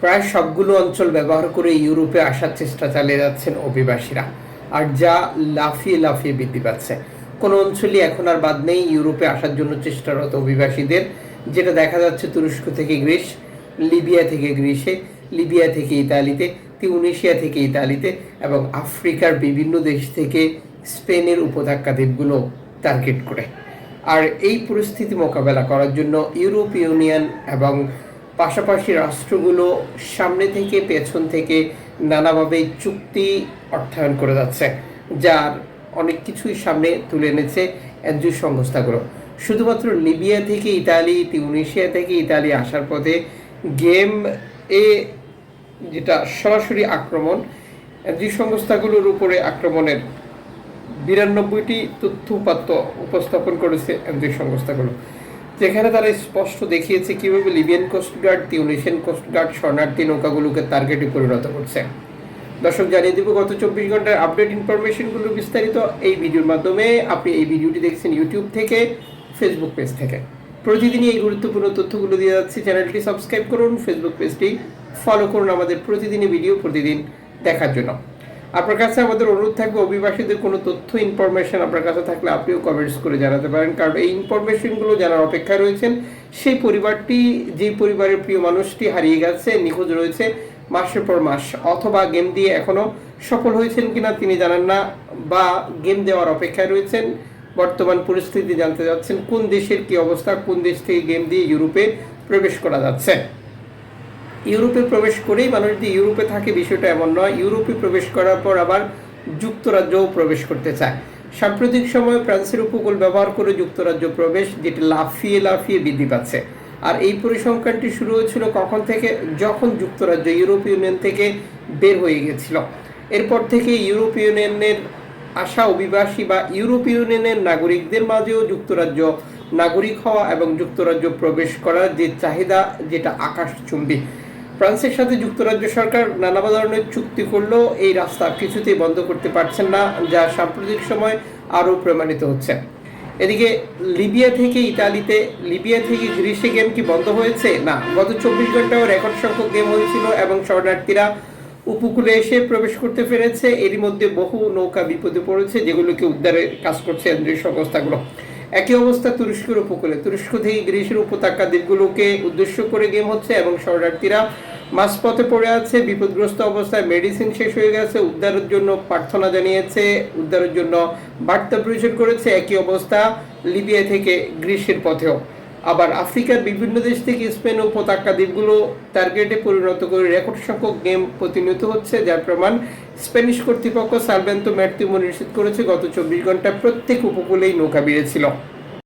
প্রায় সবগুলো অঞ্চল ব্যবহার করে ইউরোপে আসার চেষ্টা চালিয়ে যাচ্ছেন অভিবাসীরা। আর যা লাফিয়ে লাফিয়ে বৃদ্ধি পাচ্ছে। কোনো অঞ্চলই এখন আর বাদ নেই ইউরোপে আসার জন্য চেষ্টারত অভিবাসীদের। যেটা দেখা যাচ্ছে তুরস্ক থেকে গ্রিস, লিবিয়া থেকে গ্রিসে, লিবিয়া থেকে ইতালিতে, তিউনেশিয়া থেকে ইতালিতে এবং আফ্রিকার বিভিন্ন দেশ থেকে স্পেনের উপত্যকা দ্বীপগুলো টার্গেট করে। আর এই পরিস্থিতি মোকাবেলা করার জন্য ইউরোপ ইউনিয়ন এবং পাশাপাশি রাষ্ট্রগুলো সামনে থেকে পেছন থেকে নানাভাবে চুক্তি অর্থায়ন করে যাচ্ছে, যার অনেক কিছুই সামনে তুলে এনেছে এনজিও সংস্থাগুলো। শুধুমাত্র লিবিয়া থেকে ইতালি তিউনিশিয়া থেকে ইতালি আসার পথে গেম এ যেটা সরাসরি আক্রমণ, এনজিও সংস্থাগুলোর উপরে আক্রমণের বিরানব্বইটি তথ্য উপাত্ত উপস্থাপন করেছে এনজিও সংস্থাগুলো। যেখানে তারা স্পষ্ট দেখিয়েছে কীভাবে লিবিয়ান কোস্টগার্ড তিউনিশিয়ান কোস্টগার্ড শরণার্থী নৌকাগুলোকে টার্গেটে পরিণত করছে। দর্শক, জানিয়ে দিব, গত চব্বিশ ঘণ্টার আপডেট ইনফরমেশনগুলো বিস্তারিত। এই ভিডিওর মাধ্যমে আপনি এই ভিডিওটি দেখছেন ইউটিউব থেকে ফেসবুক পেজ থেকে। প্রতিদিনই এই গুরুত্বপূর্ণ তথ্যগুলো দিয়ে যাচ্ছি। চ্যানেলটি সাবস্ক্রাইব করুন ফেসবুক পেজটি ফলো করুন আমাদের প্রতিদিনই ভিডিও প্রতিদিন দেখার জন্য। আপনার কাছে আমাদের অনুরোধ থাকবে, অভিবাসীদের কোনো তথ্য ইনফরমেশন আপনার কাছে থাকলে আপনিও কমেন্টস করে জানাতে পারেন। কারণ এই ইনফরমেশনগুলো জানার অপেক্ষায় রয়েছেন, সেই পরিবারটি, যেই পরিবারের প্রিয় মানুষটি হারিয়ে গেছে, নিখোঁজ রয়েছে মাসের পর মাস, অথবা গেম দিয়ে এখনও সফল হয়েছেন কিনা তিনি জানেন না, বা গেম দেওয়ার অপেক্ষায় রয়েছেন, বর্তমান পরিস্থিতি জানতে যাচ্ছেন, কোন দেশের কি অবস্থা, কোন দেশ থেকে গেম দিয়ে ইউরোপে প্রবেশ করা যাচ্ছে। ইউরোপে প্রবেশ করেই মানুষ যদি ইউরোপে থাকে, বিষয়টা এমন নয়। ইউরোপে প্রবেশ করার পর আবার যুক্তরাজ্যও প্রবেশ করতে চায়। সাম্প্রতিক সময়ে ফ্রান্সের উপকূল ব্যবহার করে যুক্তরাজ্য প্রবেশ, যেটি লাফিয়ে লাফিয়ে বৃদ্ধি পাচ্ছে। আর এই পরিসংখ্যানটি শুরু হয়েছিল কখন থেকে? যখন যুক্তরাজ্য ইউরোপ ইউনিয়ন থেকে বের হয়ে গেছিল এরপর থেকে ইউরোপ ইউনিয়নের আসা অভিবাসী বা ইউরোপ ইউনিয়নের নাগরিকদের মাঝেও যুক্তরাজ্য নাগরিক হওয়া এবং যুক্তরাজ্য প্রবেশ করার যে চাহিদা, যেটা আকাশচুম্বী ফ্রান্সের সাথে যুক্তরাজ্য সরকার নানা ধরনের চুক্তি করলেও এই রাস্তা কিছুতেই বন্ধ করতে পারছেন না, যা সাম্প্রতিক সময় আরও প্রমাণিত হচ্ছে। এদিকে লিবিয়া থেকে ইতালিতে, লিবিয়া থেকে গ্রিসে গেম কি বন্ধ হয়েছে? না, গত চব্বিশ ঘন্টাও রেকর্ড সংখ্যক গেম হয়েছিল এবং শরণার্থীরা উপকূলে এসে প্রবেশ করতে পেরেছে। এরই মধ্যে বহু নৌকা বিপদে পড়েছে, যেগুলোকে উদ্ধারের কাজ করছে কেন্দ্রীয় সংস্থাগুলো। একই অবস্থা তুরস্কের উপকূলে। তুরস্ক থেকে গ্রিসের উপত্যকা দ্বীপগুলোকে উদ্দেশ্য করে গেম হচ্ছে এবং শরণার্থীরা মাঝপথে পড়ে আছে। বিপদগ্রস্ত অবস্থায় মেডিসিন শেষ হয়ে গেছে। উদ্ধারের জন্য প্রার্থনা জানিয়েছে। উদ্ধারের জন্য বার্তা প্রয়োজন করেছে। একই অবস্থা লিবিয়া থেকে গ্রিসের পথেও। আবার আফ্রিকার বিভিন্ন দেশ থেকে স্পেন ও উপত্যকা দ্বীপগুলো টার্গেটে পরিণত করে রেকর্ড সংখ্যক গেম প্রতিনিয়ত হচ্ছে, যার প্রমাণ স্প্যানিশ কর্তৃপক্ষ সালভেন্তো ম্যার্তিমো নিশ্চিত করেছে, গত চব্বিশ ঘণ্টা প্রত্যেক উপকূলেই নৌকা বেড়েছিল।